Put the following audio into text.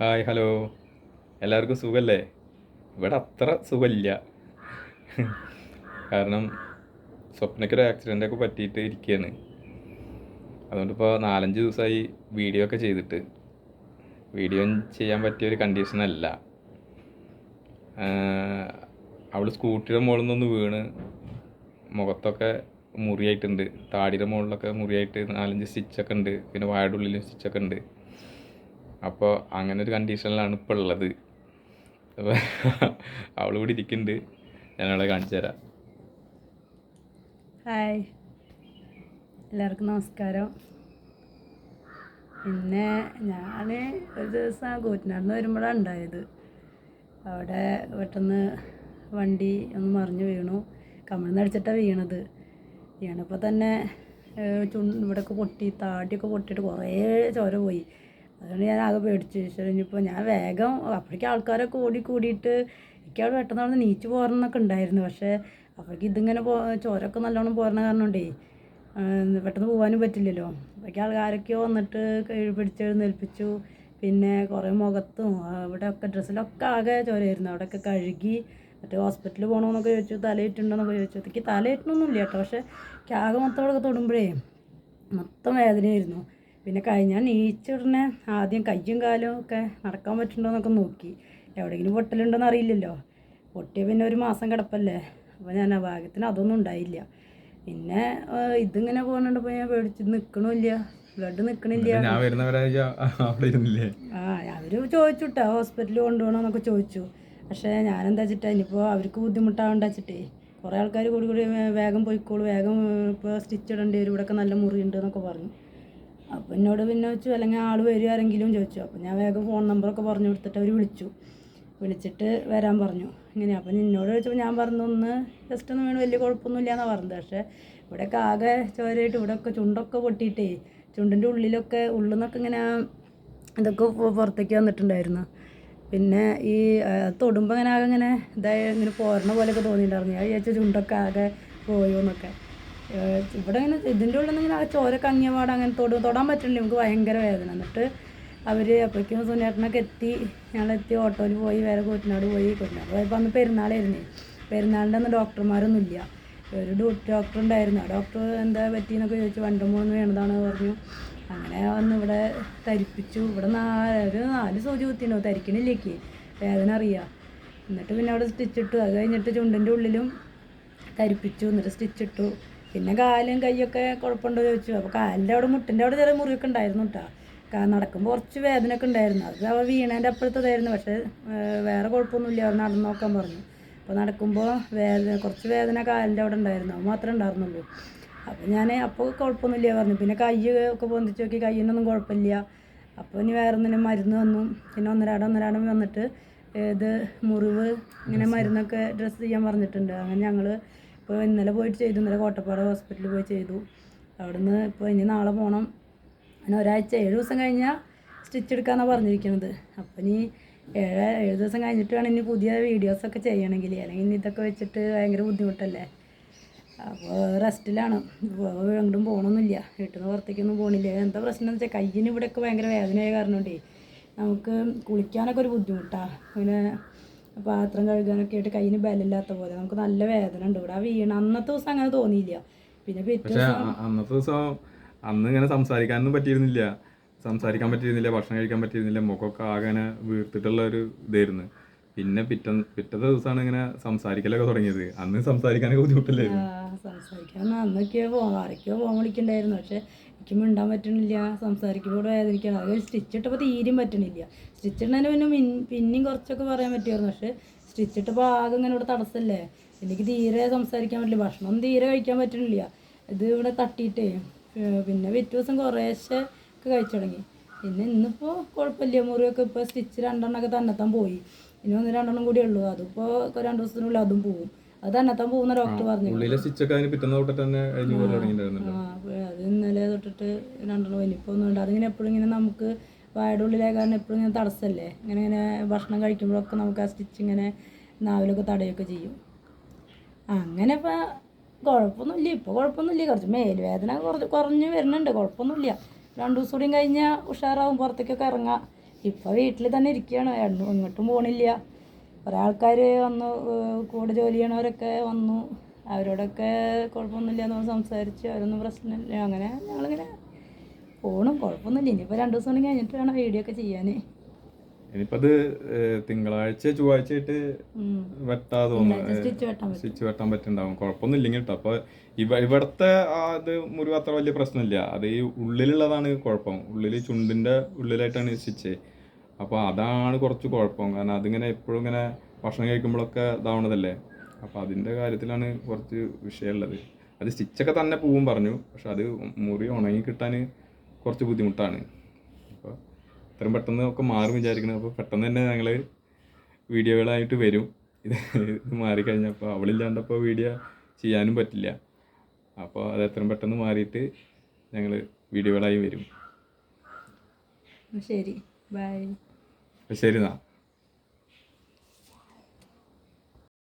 Hi hello. എല്ലാവർക്കും സുഖല്ലേ? ഇവിടെ അത്ര സുഖമില്ല. കാരണം സ്വപ്നയ്ക്കൊരു ആക്സിഡന്റൊക്കെ പറ്റിയിട്ട് ഇരിക്കുകയാണ് അതുകൊണ്ടിപ്പോൾ നാലഞ്ച് ദിവസമായി വീഡിയോ ഒക്കെ ചെയ്തിട്ട്. വീഡിയോ ചെയ്യാൻ പറ്റിയ ഒരു കണ്ടീഷനല്ല അവൾ സ്കൂട്ടിയുടെ മുകളിൽ നിന്നൊന്ന് വീണ്. മുഖത്തൊക്കെ മുറിയായിട്ടുണ്ട്. താടിയുടെ മുകളിലൊക്കെ മുറിയായിട്ട് നാലഞ്ച് സ്റ്റിച്ചൊക്കെ ഉണ്ട്. പിന്നെ വായുടെ ഉള്ളിലും സ്റ്റിച്ചൊക്കെ ഉണ്ട്. അപ്പോൾ അങ്ങനെ ഒരു കണ്ടീഷനിലാണ് ഇപ്പോൾ ഉള്ളത് അപ്പോൾ അവൾ ഇവിടെ ഇരിക്കുന്നുണ്ട് അവളെ കാണിച്ചു തരാം. ഹായ്. എല്ലാവർക്കും നമസ്കാരം. പിന്നെ ഞാൻ ഒരു ദിവസം കൂറ്റനാടിന്ന് വരുമ്പോഴാണ് ഉണ്ടായത്. അവിടെ പെട്ടെന്ന് വണ്ടി ഒന്ന് മറിഞ്ഞു വീണു. കമിഴ്ന്ന് അടിച്ചിട്ടാണ് വീണത്. വീണപ്പോൾ തന്നെ ചുണ്ട് ഇവിടെയൊക്കെ പൊട്ടി താടിയൊക്കെ പൊട്ടിയിട്ട് കുറേ ചോര പോയി. അതുകൊണ്ട് ഞാൻ ആകെ പേടിച്ചു. ഈശ്വരൻ ഇനിയിപ്പോൾ ഞാൻ വേഗം അപ്പോഴേക്കും ആൾക്കാരൊക്കെ കൂടി കൂടിയിട്ട് എനിക്ക് അവിടെ പെട്ടെന്ന് അവിടെ നീച്ച് പോരണമെന്നൊക്കെ ഉണ്ടായിരുന്നു. പക്ഷേ അപ്പോഴേക്കും ഇതിങ്ങനെ പോ ചോരൊക്കെ നല്ലോണം പോരണ കാരണമുണ്ടേ പെട്ടെന്ന് പോകാനും പറ്റില്ലല്ലോ. അപ്പോഴേക്കും ആൾക്കാരൊക്കെയോ വന്നിട്ട് കീഴ് പിടിച്ച് എഴുന്നേൽപ്പിച്ചു. പിന്നെ കുറേ മുഖത്തും ഇവിടെയൊക്കെ ഡ്രസ്സിലൊക്കെ ആകെ ചോരയായിരുന്നു. അവിടെയൊക്കെ കഴുകി മറ്റേ ഹോസ്പിറ്റലിൽ പോകണമെന്നൊക്കെ ചോദിച്ചു തലയിട്ടുണ്ടോന്നൊക്കെ ചോദിച്ചു. എനിക്ക് തലയിട്ടൊന്നുമില്ല കേട്ടോ. പക്ഷേ ആകെ മൊത്തം അവിടെ തൊടുമ്പോഴേ മൊത്തം വേദനയായിരുന്നു. പിന്നെ കഴിഞ്ഞാൽ നീച്ചുടനെ ആദ്യം കയ്യും കാലും ഒക്കെ നടക്കാൻ പറ്റുന്നുണ്ടോയെന്നൊക്കെ നോക്കി. എവിടെയെങ്കിലും പൊട്ടലുണ്ടോയെന്ന് അറിയില്ലല്ലോ. പൊട്ടിയ പിന്നെ ഒരു മാസം കിടപ്പല്ലേ. അപ്പോൾ ഞാൻ ആ ഭാഗത്തിന് അതൊന്നും ഉണ്ടായില്ല. പിന്നെ ഇതിങ്ങനെ പോകുന്നുണ്ടപ്പോൾ ഞാൻ പേടിച്ച് നിൽക്കണില്ല ബ്ലഡ് നിൽക്കണില്ല ഞാൻ ആ അവർ ചോദിച്ചു കേട്ടോ ഹോസ്പിറ്റലിൽ കൊണ്ടുപോകണമെന്നൊക്കെ ചോദിച്ചു. പക്ഷേ എന്താ വെച്ചിട്ടാ ഇനിയിപ്പോൾ അവർക്ക് ബുദ്ധിമുട്ടാവണ്ട വെച്ചിട്ടേ കുറേ ആൾക്കാർ കൂടി കൂടി വേഗം പോയിക്കോളൂ. വേഗം ഇപ്പോൾ സ്റ്റിച്ച് ഇടേണ്ടി വരും. ഇവിടെയൊക്കെ നല്ല മുറിയുണ്ട് എന്നൊക്കെ പറഞ്ഞു. അപ്പോൾ എന്നോട് പിന്നെ വെച്ചു അല്ലെങ്കിൽ ആൾ വരും ആരെങ്കിലും ചോദിച്ചു. അപ്പോൾ ഞാൻ വേഗം ഫോൺ നമ്പറൊക്കെ പറഞ്ഞു കൊടുത്തിട്ട് അവർ വിളിച്ചു. വിളിച്ചിട്ട് വരാൻ പറഞ്ഞു. ഇങ്ങനെ. അപ്പം നിന്നോട് ചോദിച്ചപ്പോൾ ഞാൻ പറഞ്ഞു ഒന്ന് ജസ്റ്റ് ഒന്ന് വീണ് വലിയ കുഴപ്പമൊന്നുമില്ല എന്നാണ് പറഞ്ഞത്. പക്ഷേ ഇവിടെയൊക്കെ ആകെ ചോരയായിട്ട് ഇവിടെയൊക്കെ ചുണ്ടൊക്കെ പൊട്ടിയിട്ടേ ചുണ്ടിന്റെ ഉള്ളിലൊക്കെ ഉള്ളിൽ നിന്നൊക്കെ ഇങ്ങനെ ഇതൊക്കെ പുറത്തേക്ക് വന്നിട്ടുണ്ടായിരുന്നു. പിന്നെ ഈ തൊടുമ്പോൾ അങ്ങനെ ആകെ ഇങ്ങനെ ഇതായി ഇങ്ങനെ പോരണ പോലെയൊക്കെ തോന്നിയിട്ടുണ്ടായിരുന്നു. ഞാൻ വിചാരിച്ച ചുണ്ടൊക്കെ ആകെ പോയോ എന്നൊക്കെ ഇവിടെ ഇങ്ങനെ ഇതിന്റെ ഉള്ളിൽ നിന്ന് ഇങ്ങനെ ആ ചോര കങ്ങിയ പാട് അങ്ങനെ തൊടു തൊടാൻ പറ്റുന്നില്ല നമുക്ക് ഭയങ്കര വേദന. എന്നിട്ട് അവർ അപ്പോഴേക്കും സുനേട്ടനൊക്കെ എത്തി. ഞങ്ങളെത്തി ഓട്ടോയിൽ പോയി വേറെ കൂറ്റിനോട് പോയി. കൂറ്റിനോട് പോയപ്പോൾ അന്ന് പെരുന്നാളായിരുന്നു. പെരുന്നാളിന്റെ അന്ന് ഡോക്ടർമാരൊന്നും ഇല്ല ഒരു ഡോക്ടർ ഉണ്ടായിരുന്നു. ആ ഡോക്ടർ എന്താ പറ്റിയെന്നൊക്കെ ചോദിച്ചു. വണ്ടും മൂന്ന് വേണതാണ് പറഞ്ഞു. അങ്ങനെ വന്ന് ഇവിടെ തരിപ്പിച്ചു. ഇവിടെ നാല് ഒരു നാല് സൂചി കുത്തിണ്ടോ തരിക്കണില്ലേക്ക് വേദന അറിയാം. എന്നിട്ട് പിന്നെ അവിടെ സ്റ്റിച്ചിട്ടു അത് കഴിഞ്ഞിട്ട് ചുണ്ടിന്റെ ഉള്ളിലും തരിപ്പിച്ചു. എന്നിട്ട് സ്റ്റിച്ച് ഇട്ടു. പിന്നെ കാലും കൈയൊക്കെ കുഴപ്പമുണ്ടോ ചോദിച്ചു. അപ്പോൾ കാലിന്റെ അവിടെ മുട്ടിന്റെ അവിടെ ചെറിയ മുറിയൊക്കെ ഉണ്ടായിരുന്നു കേട്ടോ നടക്കുമ്പോൾ കുറച്ച് വേദനയൊക്കെ ഉണ്ടായിരുന്നു. അത് അവ വീണേന്റെ അപ്പുറത്തതായിരുന്നു. പക്ഷേ വേറെ കുഴപ്പമൊന്നുമില്ല. അവർ നടന്നു നോക്കാൻ പറഞ്ഞു. അപ്പോൾ നടക്കുമ്പോൾ വേദന കുറച്ച് വേദന കാലിന്റെ അവിടെ ഉണ്ടായിരുന്നു. അത് മാത്രമേ ഉണ്ടായിരുന്നുള്ളൂ. അപ്പോൾ ഞാൻ അപ്പോൾ കുഴപ്പമൊന്നുമില്ല പറഞ്ഞു. പിന്നെ കൈ ഒക്കെ പൊന്തിച്ച് നോക്കി. കയ്യിനൊന്നും കുഴപ്പമില്ല. അപ്പോൾ ഇനി വേറെ ഒന്നിനും മരുന്ന് വന്നു പിന്നെ ഒന്നരാടം ഒന്നരാടം വന്നിട്ട് ഇത് മുറിവ് ഇങ്ങനെ മരുന്നൊക്കെ ഡ്രസ്സ് ചെയ്യാൻ പറഞ്ഞിട്ടുണ്ട്. അങ്ങനെ ഞങ്ങൾ ഇപ്പോൾ ഇന്നലെ പോയിട്ട് ചെയ്തു. ഇന്നലെ കോട്ടപ്പാട് ഹോസ്പിറ്റലിൽ പോയി ചെയ്തു. അവിടുന്ന് ഇപ്പോൾ ഇനി നാളെ പോകണം അങ്ങനെ ഒരാഴ്ച ഏഴ് ദിവസം കഴിഞ്ഞാൽ സ്റ്റിച്ച് എടുക്കാമെന്നാണ് പറഞ്ഞിരിക്കുന്നത് അപ്പം ഇനി ഏഴ് ഏഴ് ദിവസം കഴിഞ്ഞിട്ട് വേണം ഇനി പുതിയ വീഡിയോസൊക്കെ ചെയ്യണമെങ്കിൽ. അല്ലെങ്കിൽ ഇനി ഇതൊക്കെ വെച്ചിട്ട് ഭയങ്കര ബുദ്ധിമുട്ടല്ലേ? അപ്പോൾ റെസ്റ്റിലാണ്. എങ്ങോട്ടും പോകണമെന്നില്ല വീട്ടിൽ നിന്ന് പുറത്തേക്കൊന്നും പോകണില്ല എന്താ പ്രശ്നം എന്ന് വെച്ചാൽ കയ്യിന് ഇവിടെയൊക്കെ ഭയങ്കര വേദനയായ കാരണം കൊണ്ടേ നമുക്ക് കുളിക്കാനൊക്കെ ഒരു ബുദ്ധിമുട്ടാണ് പിന്നെ പാത്രം കഴുകാനൊക്കെ ആയിട്ട് കയ്യിന് ബലമില്ലാത്ത പോലെ. നമുക്ക് നല്ല വേദന ഉണ്ട് ഇവിടെ. ആ വീണ അന്നത്തെ ദിവസം അങ്ങനെ തോന്നിയില്ല. പിന്നെ പിറ്റേ അന്നത്തെ ദിവസം അന്ന് ഇങ്ങനെ സംസാരിക്കാനൊന്നും പറ്റിയിരുന്നില്ല. സംസാരിക്കാൻ പറ്റിയിരുന്നില്ല ഭക്ഷണം കഴിക്കാൻ പറ്റിയിരുന്നില്ല. മുഖമൊക്കെ ആകെ വീർത്തിട്ടുള്ള ഒരു ഇതായിരുന്നു. പിന്നെ പിറ്റ പിറ്റത്തെ ദിവസമാണ് ഇങ്ങനെ സംസാരിക്കലൊക്കെ തുടങ്ങിയത്. അന്ന് സംസാരിക്കാനൊക്കെ ബുദ്ധിമുട്ടില്ലായിരുന്നു. സംസാരിക്കാൻ അന്നൊക്കെയോ പോകാം ആരൊക്കെയോ ഫോൺ വിളിക്കണ്ടായിരുന്നു. പക്ഷെ എനിക്ക് മിണ്ടാൻ പറ്റണില്ല സംസാരിക്കുമ്പോൾ വേദനിക്കണം. അത് സ്റ്റിച്ച് ഇട്ടപ്പോൾ തീരെയും പറ്റണില്ല. സ്റ്റിച്ച് ഇടുന്നതിന് പിന്നെ മിൻ- പിന്നെയും കുറച്ചൊക്കെ പറയാൻ പറ്റുമായിരുന്നു. പക്ഷേ സ്റ്റിച്ച് ഇട്ടപ്പോൾ ആകെ ഇങ്ങനെ ഇവിടെ തടസ്സമല്ലേ? എനിക്ക് തീരെ സംസാരിക്കാൻ പറ്റില്ല. ഭക്ഷണം തീരെ കഴിക്കാൻ പറ്റണില്ല. ഇത് ഇവിടെ തട്ടിയിട്ടേ പിന്നെ പിറ്റേ ദിവസം കുറേശ്ശെ ഒക്കെ കഴിച്ചു തുടങ്ങി. പിന്നെ ഇന്നിപ്പോൾ കുഴപ്പമില്ല. മുറിയൊക്കെ ഇപ്പോൾ സ്റ്റിച്ച് രണ്ടെണ്ണമൊക്കെ തന്നെത്താൻ പോയി. ഇനി ഒന്ന് രണ്ടെണ്ണം കൂടിയേ ഉള്ളൂ. അതിപ്പോൾ രണ്ട് ദിവസത്തിനുള്ളിൽ അതും പോവും. അത് തന്നെത്താൻ പോകുന്ന ഡോക്ടർ പറഞ്ഞു ഉള്ളിലെ സ്റ്റിച്ചൊക്കെ അതിന് പിറ്റന്ന തൊട്ടിട്ട് തന്നെ പോലെ തുടങ്ങിയിട്ടുണ്ടായിരുന്നല്ലോ അത് ഇന്നലെ തൊട്ടിട്ട് രണ്ടെണ്ണം ഇനിയിപ്പോൾ ഒന്നും ഉണ്ട് അതിങ്ങനെ എപ്പോഴും ഇങ്ങനെ നമുക്ക് വായുടെ ഉള്ളിലെ കാരണം എപ്പോഴും ഇങ്ങനെ തടസ്സല്ലേ? ഇങ്ങനെ ഇങ്ങനെ ഭക്ഷണം കഴിക്കുമ്പോഴൊക്കെ നമുക്ക് ആ സ്റ്റിച്ച് ഇങ്ങനെ നാവിലൊക്കെ തടയൊക്കെ ചെയ്യും. അങ്ങനെ ഇപ്പം കുഴപ്പമൊന്നുമില്ല. ഇപ്പോൾ കുഴപ്പമൊന്നുമില്ല. കുറച്ച് മേൽവേദന കുറച്ച് കുറഞ്ഞ് വരുന്നുണ്ട്. കുഴപ്പമൊന്നുമില്ല. രണ്ടു ദിവസം കൂടിയും കഴിഞ്ഞാൽ ഉഷാറാവും. പുറത്തേക്കൊക്കെ ഇറങ്ങാം. ഇപ്പോൾ വീട്ടിൽ തന്നെ ഇരിക്കുകയാണ്. എങ്ങോട്ടും പോകണില്ല കുറേ ആൾക്കാർ വന്നു കൂടെ ജോലി ചെയ്യണവരൊക്കെ വന്നു. അവരോടൊക്കെ കുഴപ്പമൊന്നുമില്ല എന്ന് സംസാരിച്ച് അവരൊന്നും പ്രശ്നമില്ല. അങ്ങനെ ഞങ്ങളിങ്ങനെ പോണു. കുഴപ്പമൊന്നുമില്ല. ഇനിയിപ്പോൾ രണ്ട് ദിവസം കഴിഞ്ഞിട്ട് വേണം വീഡിയോ ഒക്കെ ചെയ്യാൻ ഇനിയിപ്പോൾ അത് തിങ്കളാഴ്ച ചൊവ്വാഴ്ച ആയിട്ട് വെട്ടാ തോന്നുന്നു. സ്റ്റിച്ച് വെട്ടാൻ പറ്റുണ്ടാവും കുഴപ്പമൊന്നുമില്ലെങ്കിൽ കേട്ടോ അപ്പോൾ ഇവ ഇവിടുത്തെ ഇത് മുറിവ് അത്ര വലിയ പ്രശ്നമില്ല. അത് ഈ ഉള്ളിലുള്ളതാണ് കുഴപ്പം. ഉള്ളിൽ ചുണ്ടിന്റെ ഉള്ളിലായിട്ടാണ് സ്റ്റിച്ച്. അപ്പോൾ അതാണ് കുറച്ച് കുഴപ്പം. കാരണം അതിങ്ങനെ എപ്പോഴും ഇങ്ങനെ ഭക്ഷണം കഴിക്കുമ്പോഴൊക്കെ ഇതാവണതല്ലേ? അപ്പോൾ അതിന്റെ കാര്യത്തിലാണ് കുറച്ച് വിഷയമുള്ളത്. അത് സ്റ്റിച്ചൊക്കെ തന്നെ പോവും പറഞ്ഞു. പക്ഷെ അത് മുറി ഉണങ്ങി കിട്ടാൻ കുറച്ച് ബുദ്ധിമുട്ടാണ്. അപ്പോൾ ഇത്രയും പെട്ടെന്ന് ഒക്കെ മാറും വിചാരിക്കുന്നത് അപ്പോൾ പെട്ടെന്ന് തന്നെ ഞങ്ങൾ വീഡിയോകളായിട്ട് വരും. ഇത് ഇത് മാറിക്കഴിഞ്ഞപ്പോൾ അവളില്ലാണ്ടപ്പോൾ വീഡിയോ ചെയ്യാനും പറ്റില്ല. അപ്പോൾ അത് എത്രയും പെട്ടെന്ന് മാറിയിട്ട് ഞങ്ങൾ വീഡിയോകളായി വരും. ശരി. ബൈ. അപ്പോൾ ശരി എന്നാ